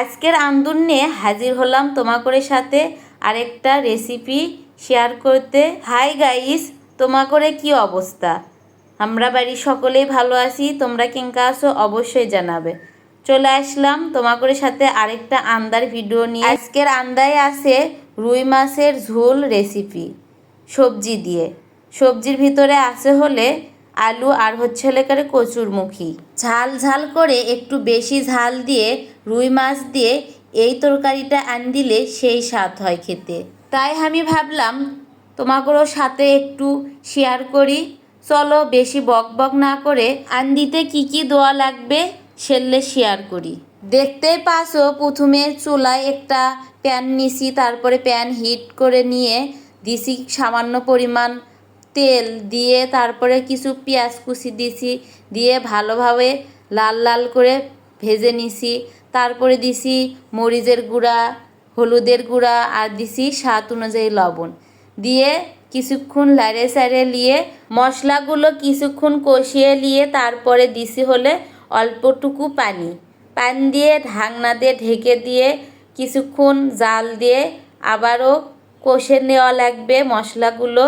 আজকের আন্দোলন নিয়ে হাজির হলাম তোমাকরের সাথে আরেকটা রেসিপি শেয়ার করতে। হাই গাইস তোমাকরে কি অবস্থা? আমরা বাড়ির সকলেই ভালো আছি, তোমরা কেঙ্কা আছো অবশ্যই জানাবে। চলে আসলাম তোমাকরের সাথে আরেকটা আন্দার ভিডিও নিয়ে। আজকের আন্দায় আছে রুই মাছের ঝোল রেসিপি সবজি দিয়ে। সবজির ভিতরে আছে হলে আলু আর হচ্ছে লেকারে কচুরমুখী। ঝাল ঝাল করে একটু বেশি ঝাল দিয়ে রুই মাছ দিয়ে এই তরকারিটা আন দিলে সেই স্বাদ হয় খেতে। তাই আমি ভাবলাম, তোমাকেও সাথে একটু শেয়ার করি। চলো বেশি বক বক না করে আন্দিতে কি কি দোয়া লাগবে সেললে শেয়ার করি। দেখতেই পাসো প্রথমে চুলায় একটা প্যান নিছি, তারপরে প্যান হিট করে নিয়ে দিছি সামান্য পরিমাণ তেল দিয়ে, তারপরে কিছু পেঁয়াজ কুচি দিছি, দিয়ে ভালোভাবে লাল লাল করে ভেজে নিছি, তারপরে দিছি মরিচের গুঁড়া, হলুদের গুঁড়া আর দিছি স্বাদ অনুযায়ী লবণ। দিয়ে কিছুক্ষণ লাড়ে সাড়ে নিয়ে মশলাগুলো কিছুক্ষণ কষিয়ে নিয়ে তারপরে দিছি হলে অল্পটুকু পানি। পানি দিয়ে ঢাকনা দিয়ে ঢেকে দিয়ে কিছুক্ষণ জাল দিয়ে আবারও কষে নেওয়া লাগবে মশলাগুলো।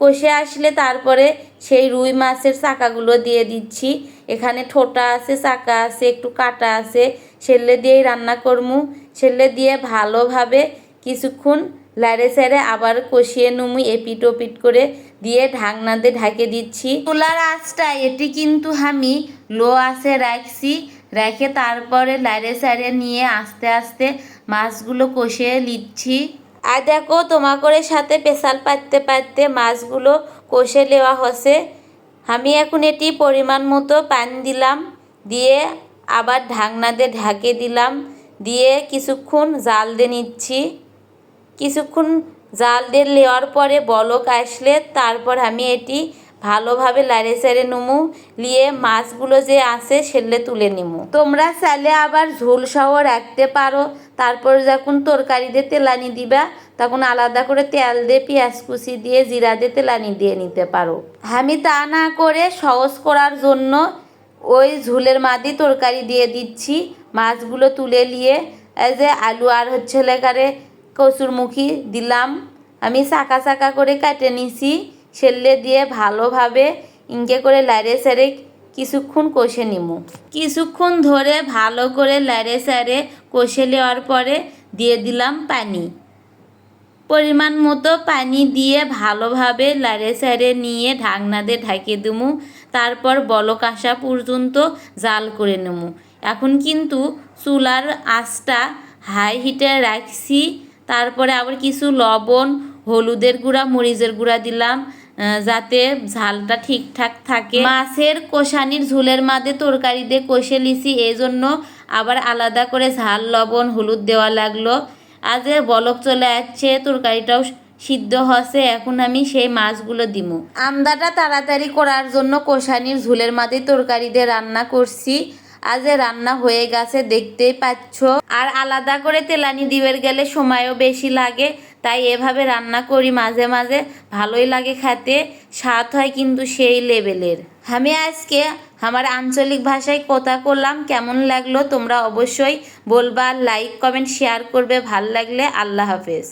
কষে আসলে তারপরে সেই রুই মাছের চাকাগুলো দিয়ে দিচ্ছি। এখানে ঠোঁটা আছে, চাকা আছে, একটু কাটা আছে। সেলে দিয়েই রান্না করমু। সেলে দিয়ে ভালোভাবে কিছুক্ষণ লাড়ে সেড়ে আবার কষিয়ে নুমু এপিট ওপিট করে দিয়ে ঢাকনা দিয়ে ঢাকে দিচ্ছি। চুলার আঁচটা এটি কিন্তু আমি লো আছে রাখছি। রেখে তারপরে লাড়ে সাড়ে নিয়ে আস্তে আস্তে মাছগুলো কষিয়ে নিচ্ছি। আর দেখো তোমাকরের সাথে পেশাল পাততে পাততে মাছগুলো কষে নেওয়া হসে আমি এখন এটি পরিমাণ মতো পানি দিলাম, দিয়ে আবার ঢাকনা দিয়ে ঢাকে দিলাম, দিয়ে কিছুক্ষণ জাল দিয়ে নিচ্ছি। কিছুক্ষণ জাল দিয়ে নেওয়ার পরে বলক আসলে, তারপর আমি এটি ভালোভাবে লাড়ে সেড়ে নুমু নিয়ে মাছগুলো যে আছে সেলে তুলে নিমু তোমরা চাইলে আবার ঝোল সহ রাখতে পারো তারপর যখন তরকারি দিয়ে তেলানি দিবা, তখন আলাদা করে তেল দিয়ে পেঁয়াজ কুচি দিয়ে জিরা দিয়ে তেলানি দিয়ে নিতে পারো। আমি তা না করে সহজ করার জন্য ওই ঝোলের মাদি তরকারি দিয়ে দিচ্ছি, মাছগুলো তুলে নিয়ে। এই যে আলু আর হচ্ছে লেগারে কচুরমুখী দিলাম। আমি চাকা চাকা করে কাটে নিছি সেলে দিয়ে ভালোভাবে ইঙ্কে করে লাড়ে সাড়ে কিছুক্ষণ কষে নিমু। কিছুক্ষণ ধরে ভালো করে লাড়ে সাড়ে কষে নেওয়ার পরে দিয়ে দিলাম পানি। পরিমাণ মতো পানি দিয়ে ভালোভাবে লাড়ে সাড়ে নিয়ে ঢাকনা দিয়ে ঢাকে দিমু। তারপর বলক আসা পর্যন্ত জাল করে নেব এখন কিন্তু চুলার আঁচটা হাই হিটে রাখছি। তারপরে আবার কিছু লবণ, হলুদের গুঁড়া, মরিচের গুঁড়া দিলাম। যাতে ঝালটা ঠিকঠাক থাকে। মাছের কষানির ঝোলের মাঝে তরকারি দিয়ে কষে লিছি এই জন্য আবার আলাদা করে ঝাল, লবণ, হলুদ দেওয়া লাগল। আজ বলক চলে আসছে, তরকারিটাও সিদ্ধ হচ্ছে এখন আমি সেই মাছগুলো দিমু। আমদাটা তাড়াতাড়ি করার জন্য কষানির ঝোলের মাঝে তরকারি দিয়ে রান্না করছি। আজ রান্না হয়ে গেছে, দেখতেই পাচ্ছ। আর আলাদা করে তেলানি দিবের গেলে সময়ও বেশি লাগে। তাই এভাবে রান্না করি মাঝে মাঝে। ভালোই লাগে খেতে, স্বাদ হয় কিন্তু সেই লেভেলের। আমি আজকে আমার আঞ্চলিক ভাষায় কথা করলাম কেমন লাগল তোমরা অবশ্যই বলবা লাইক কমেন্ট শেয়ার করবে, ভালো লাগলে আল্লাহ হাফেজ।